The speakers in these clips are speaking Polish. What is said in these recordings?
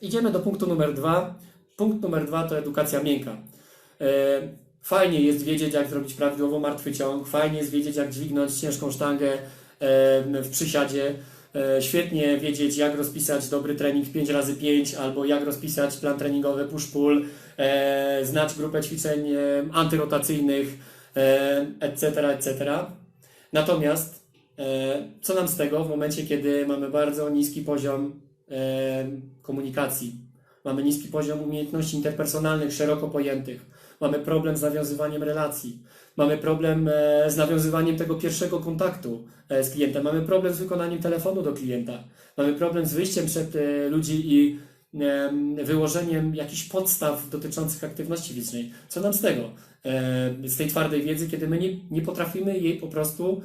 Idziemy do punktu numer dwa. Punkt numer dwa to edukacja miękka. E, Fajnie jest wiedzieć, jak zrobić prawidłowo martwy ciąg, fajnie jest wiedzieć, jak dźwignąć ciężką sztangę e, w przysiadzie, e, świetnie wiedzieć, jak rozpisać dobry trening 5 razy 5 albo jak rozpisać plan treningowy push-pull, znać grupę ćwiczeń antyrotacyjnych, etc., etc. Natomiast co nam z tego w momencie, kiedy mamy bardzo niski poziom komunikacji, mamy niski poziom umiejętności interpersonalnych szeroko pojętych, mamy problem z nawiązywaniem relacji, mamy problem e, z nawiązywaniem tego pierwszego kontaktu e, z klientem, mamy problem z wykonaniem telefonu do klienta, mamy problem z wyjściem przed e, ludzi i em, wyłożeniem jakichś podstaw dotyczących aktywności fizycznej. Co nam z tego? Z tej twardej wiedzy, kiedy my nie, nie potrafimy jej po prostu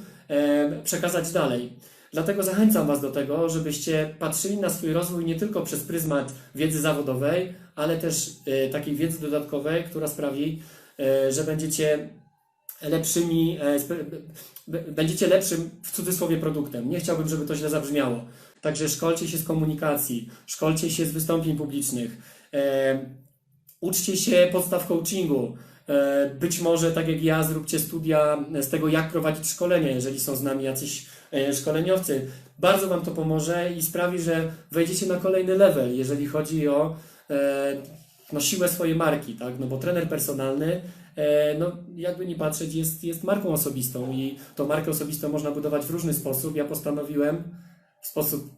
przekazać dalej. Dlatego zachęcam Was do tego, żebyście patrzyli na swój rozwój nie tylko przez pryzmat wiedzy zawodowej, ale też e, takiej wiedzy dodatkowej, która sprawi, e, że będziecie lepszymi, e, będziecie lepszym w cudzysłowie produktem. Nie chciałbym, żeby to źle zabrzmiało. Także szkolcie się z komunikacji, szkolcie się z wystąpień publicznych, uczcie się podstaw coachingu. E, Być może, tak jak ja, zróbcie studia z tego, jak prowadzić szkolenie, jeżeli są z nami jacyś e, szkoleniowcy. Bardzo Wam to pomoże i sprawi, że wejdziecie na kolejny level, jeżeli chodzi o e, no, siłę swojej marki, tak? No bo trener personalny, no jakby nie patrzeć, jest, jest marką osobistą i tą markę osobistą można budować w różny sposób. Ja postanowiłem w sposób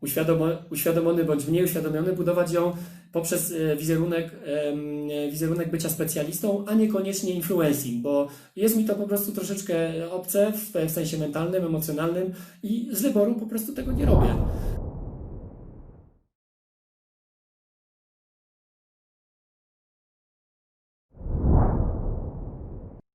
uświadomo, uświadomiony bądź mniej uświadomiony budować ją poprzez e, wizerunek, e, wizerunek bycia specjalistą, a niekoniecznie influencing, bo jest mi to po prostu troszeczkę obce w sensie mentalnym, emocjonalnym i z wyboru po prostu tego nie robię.